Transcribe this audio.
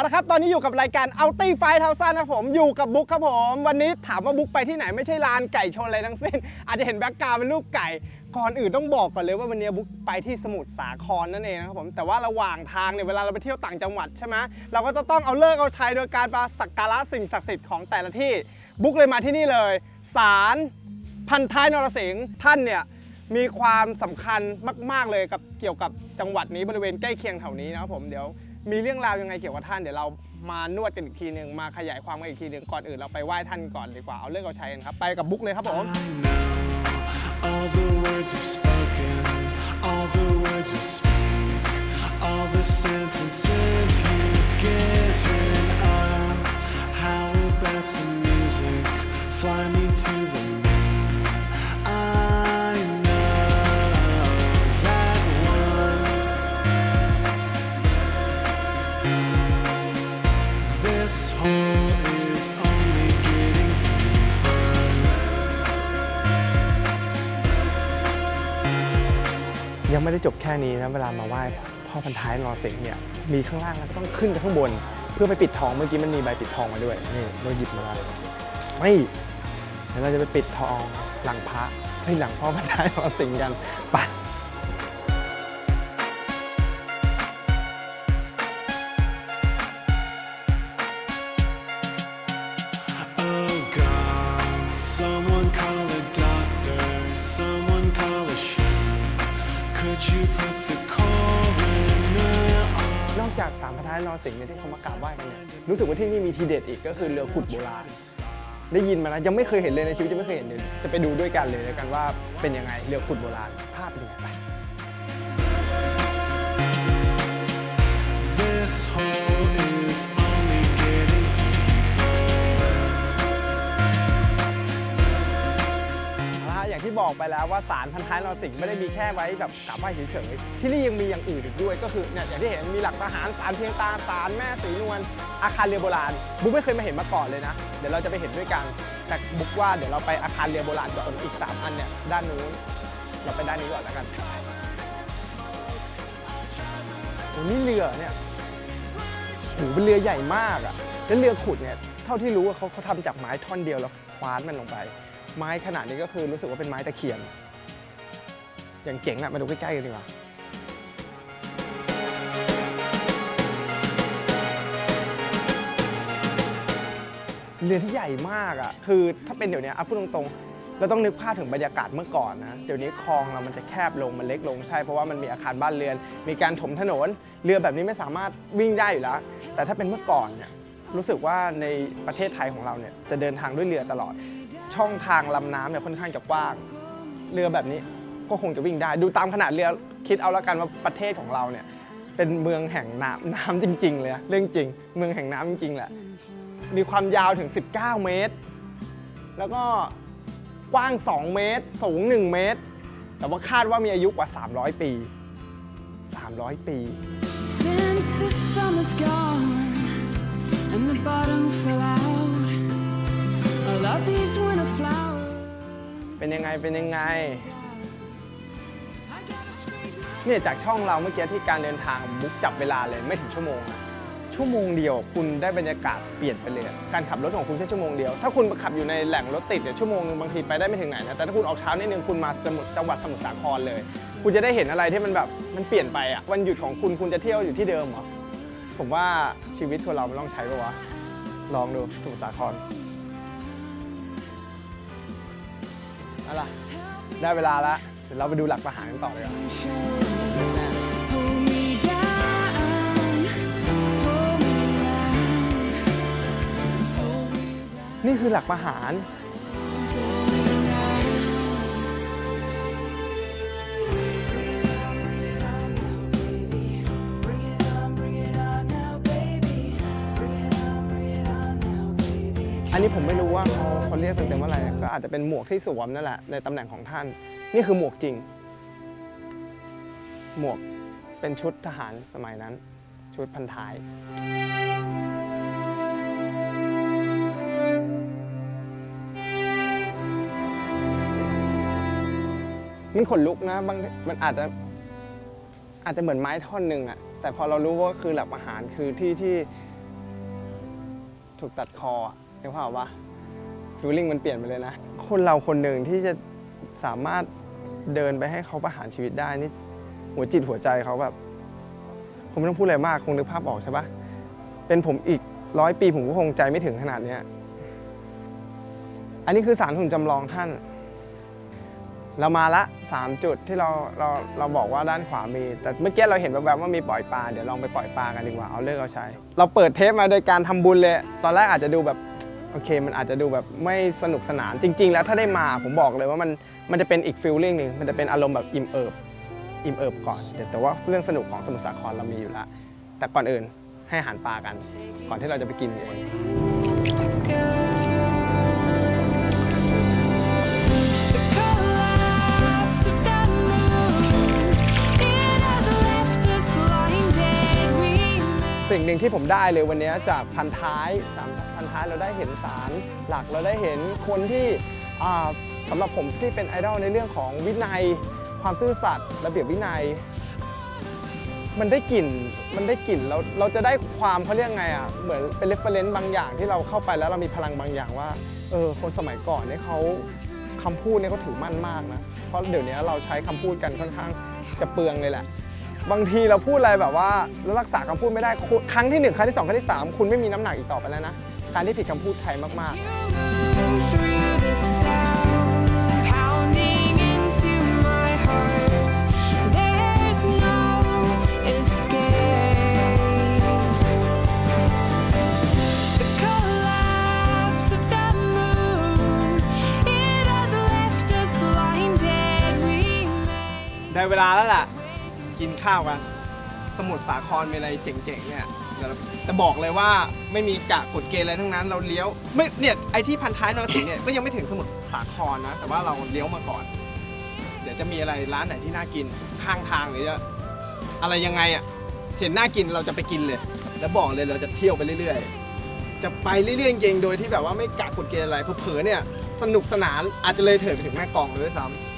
เอาละครับ ตอนนี้อยู่กับรายการเอาตี้ไฟเทาซันนะครับผมอยู่กับบุ๊กครับผม วันนี้ถามว่าบุ๊กไปที่ไหนไม่ใช่ลานไก่ชนอะไรทั้งสิ้น อาจจะเห็นแบ็กกราวเป็นรูปไก่ ก่อนอื่นต้องบอกก่อนเลยว่าวันนี้บุ๊กไปที่สมุทรสาครนั่นเองนะครับผม แต่ว่าระหว่างทางเนี่ยเวลาเราไปเที่ยวต่างจังหวัดใช่ไหมเราก็จะต้องเอาเลิกเอาชัยโดยการมาสักการะสิ่งศักดิ์สิทธิ์ของแต่ละที่ บุ๊กเลยมาที่นี่เลยศาลพันท้ายนรสิงห์ท่านเนี่ยมีความสำคัญมาก ๆเลยกับเกี่ยวกับจังหวัดนี้บริเวณใกล้เคียงแถวนี้นะครับผมเดี๋ยว มีเรื่องราวยังไงเกี่ยวกับท่านเดี๋ยวเรามานวดกันอีกทีหนึ่งมาขยายความกันอีกทีหนึ่งก่อนอื่นเราไปไหว้ท่านก่อนดีกว่าเอาเรื่องเอาชัยกันครับไปกับบุ๊กเลยครับผม All the words you've ยังไม่ได้จบแค่นี้นะเวลามาไหว้พ่อพันท้ายนรสิงห์เนี่ยมีข้างล่างแล้วก็ต้องขึ้นไปข้างบน เพื่อไปปิดทองเมื่อกี้มันมีใบปิดทองมาด้วยนี่เราหยิบมาแล้วไม่เดี๋ยวเราจะไปปิดทองหลังพระให้หลังพ่อพันท้ายนรสิงห์กันไป จากสามพระธาตุนรสิงห์เนี่ยที่เขามากราบไหว้กันเนี่ยรู้สึกว่าที่นี่มีทีเด็ดอีกก็คือเรือขุดโบราณได้ยินมาแล้วยังไม่เคยเห็นเลยในชีวิตจะไม่เคยเห็นเลยจะไปดูด้วยกันเลยแล้วกันว่าเป็นยังไงเรือขุดโบราณภาพเป็นยังไงไป บอกไปแล้วว่าสารพันท้ายนรสิงห์ไม่ได้มีแค่ไว้แบบกราบไหว้เฉยๆที่นี่ยังมีอย่างอื่นอีกด้วย ก็คือเนี่ยอย่างที่เห็นมีหลักทหารสารเพียงตาสารแม่สีนวลอาคารเรือโบราณบุ๊กไม่เคยมาเห็นมาก่อนเลยนะ เดี๋ยวเราจะไปเห็นด้วยกันแต่บุ๊กว่าเดี๋ยวเราไปอาคารเรือโบราณก่อนอีกสามอันเนี่ยด้านนู้นเราไปด้านนี้ก่อนแล้วกันโอ้นี่เรือเนี่ยโหเป็นเรือใหญ่มากอะแล้วเรือขุดเนี่ยเท่าที่รู้ว่าเขาเขาทำจากไม้ท่อนเดียวแล้วคว้านมันลงไป ไม้ขนาดนี้ก็คือรู้สึกว่าเป็นไม้ตะเคียน อย่างเจ๋งอะมาดูใกล้ๆกันดีกว่าเรือที่ใหญ่มากอะคือถ้าเป็นเดี๋ยวนี้อะพูดตรงๆ เราต้องนึกภาพถึงบรรยากาศเมื่อก่อนนะ เดี๋ยวนี้คลองเรามันจะแคบลง มันเล็กลงใช่ เพราะว่ามันมีอาคารบ้านเรือน มีการถมถนน เรือแบบนี้ไม่สามารถวิ่งได้อยู่แล้ว แต่ถ้าเป็นเมื่อก่อนเนี่ย รู้สึกว่าในประเทศไทยของเราเนี่ยจะเดินทางด้วยเรือตลอด ช่องทางลำน้ำเนี่ยค่อนข้างจะกว้าง เรือแบบนี้ก็คงจะวิ่งได้ ดูตามขนาดเรือคิดเอาละกันว่าประเทศของเราเนี่ยเป็นเมืองแห่งน้ำน้ำจริง ๆ เลยเรื่องจริง เมืองแห่งน้ำจริงๆแหละมีความยาวถึง 19 เมตร แล้วก็กว้าง 2 เมตร สูง 1 เมตร แต่ว่าคาดว่ามีอายุกว่า 300 ปี 300 ปี Since the summer's gone and the bottom fell out, I love these winter flowers. เป็นยังไง เป็นยังไง I gotta scrape my เนี่ยจากช่องเราเมื่อกี้ที่การเดินทางบุ๊กจับเวลาเลยไม่ถึงชั่วโมงอะชั่วโมงเดียวคุณได้บรรยากาศเปลี่ยนไปเลยอะการขับรถของคุณแค่ชั่วโมงเดียว ถ้าคุณขับอยู่ในแหล่งรถติดเนี่ยชั่วโมงนึงบางทีไปได้ไม่ถึงไหนนะแต่ถ้าคุณออกเช้านิดนึงคุณมาสมุทรจังหวัดสมุทรสาครเลย คุณจะได้เห็นอะไรที่มันแบบมันเปลี่ยนไปอะวันหยุดของคุณคุณจะเที่ยวอยู่ที่เดิมเหรอ ผมว่าชีวิตคนเรามันต้องใช้ปะวะ ลองดูสมุทรสาครเอาล่ะ ได้เวลาแล้วเดี๋ยวเราไปดูหลักประหารกันต่อเลยครับ Hold me down, hold me round, hold me down, นี่คือหลักประหาร อันนี้ผมไม่รู้ว่าเขาเขาเรียกเต็มๆว่าอะไร ก็อาจจะเป็นหมวกที่สวมนั่นแหละในตำแหน่งของท่าน นี่คือหมวกจริง หมวกเป็นชุดทหารสมัยนั้น ชุดพันท้ายมันขนลุกนะบางมันอาจจะอาจจะเหมือนไม้ท่อนหนึ่งอะแต่พอเรารู้ว่าคือหลักประหารคือที่ที่ถูกตัดคออะ เห็นภาพปะฟิลลิ่งมันเปลี่ยนไปเลยนะ คนเราคนหนึ่งที่จะสามารถเดินไปให้เขาประหารชีวิตได้นี่หัวจิตหัวใจเขาแบบ ผมไม่ต้องพูดอะไรมากคงนึกภาพออกใช่ปะเป็นผมอีกร้อยปีผมก็คงใจไม่ถึงขนาดเนี้ยอันนี้คือสารหุ่นจำลองท่าน เรามาละ 3 จุดที่เราเราเราบอกว่าด้านขวามี แต่เมื่อกี้เราเห็นแบบๆว่ามีปล่อยปลาเดี๋ยวลองไปปล่อยปลากันดีกว่าเอาเลิกเอาใช้ เราเปิดเทปมาโดยการทำบุญเลย ตอนแรกอาจจะดูแบบ โอเค มันอาจจะดูแบบไม่สนุกสนานจริง ๆ แล้วถ้าได้มาผมบอกเลยว่ามันมันจะเป็นอีกฟิลลิ่งหนึ่งมันจะเป็นอารมณ์แบบอิ่มเอิบอิ่มเอิบก่อนแต่แต่ว่าเรื่องสนุกของสมุทรสาครเรามีอยู่แล้วแต่ก่อนอื่นให้อาหารปลากัน ก่อนที่เราจะไปกินเองสิ่งหนึ่งที่ผมได้เลยวันนี้จากพันท้ายสาม ท้ายเราได้เห็นสารหลักเราได้เห็นคนที่อ่าสำหรับผมที่เป็นไอดอลในเรื่องของวินัย ความซื่อสัตย์ระเบียบวินัย มันได้กลิ่นมันได้กลิ่นเราเราจะได้ความเขาเรียกไงอะเหมือนเป็นเรฟเฟรนซ์บางอย่างที่เราเข้าไปแล้วเรามีพลังบางอย่างว่าเออคนสมัยก่อนเนี่ยเขาคำพูดเนี่ยเขาถือมั่นมากนะเพราะเดี๋ยวนี้เราใช้คำพูดกันค่อนข้างจะเปลืองเลยแหละบางทีเราพูดอะไรแบบว่าแล้วรักษาคำพูดไม่ได้คุณครั้งที่หนึ่งครั้งที่สองครั้งที่สามคุณไม่มีน้ำหนักอีกต่อไปแล้วนะ การที่ผิดคำพูดไทยมาก ๆ ได้เวลาแล้วล่ะ กินข้าวกัน สมุดสาครมีอะไรเจ๋งๆเนี่ย เดี๋ยวเราจะบอกเลยว่าไม่มีกะกฎเกณฑ์อะไรทั้งนั้นเราเลี้ยวไม่เนี่ยไอที่พันท้ายนรสิงห์เนี่ยก็ยังไม่ถึงสมุทรสาครนะ แต่ว่าเราเลี้ยวมาก่อน เดี๋ยวจะมีอะไรร้านไหนที่น่ากินข้างทางหรือจะอะไรยังไงอะเห็นน่ากินเราจะไปกินเลย แล้วบอกเลยเราจะเที่ยวไปเรื่อยๆ จะไปเรื่อยๆจริงๆโดยที่แบบว่าไม่กะกฎเกณฑ์อะไรเผลอๆเนี่ยสนุกสนานอาจจะเลยเถิดไปถึงแม่กองเลยด้วยซ้ำ